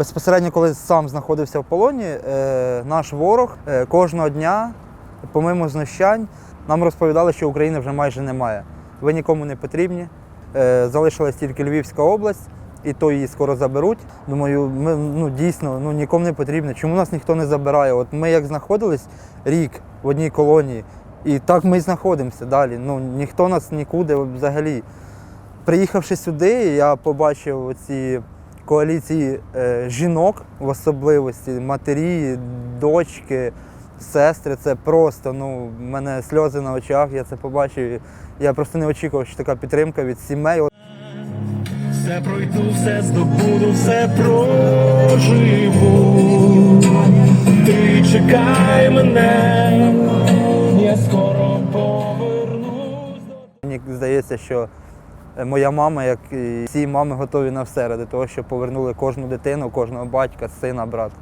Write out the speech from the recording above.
Безпосередньо, коли сам знаходився в полоні, е, наш ворог е, кожного дня, помимо знущань, нам розповідали, що України вже майже немає. Ви нікому не потрібні. Е, Залишилась тільки Львівська область, і то її скоро заберуть. Думаю, ми ну, дійсно ну, нікому не потрібно. Чому нас ніхто не забирає? От ми як знаходились рік в одній колонії, і так ми і знаходимося далі. Ну, ніхто нас нікуди взагалі. Приїхавши сюди, я побачив ці коаліції е, жінок в особливості, матері, дочки, сестри. Це просто, ну, в мене сльози на очах, я це побачив. Я просто не очікував, що така підтримка від сімей. Все пройду, все здобуду, все проживу. Ти чекай мене, я скоро повернусь. Мені здається, що моя мама, як і всі мами, готові на все ради того, щоб повернули кожну дитину, кожного батька, сина, брата.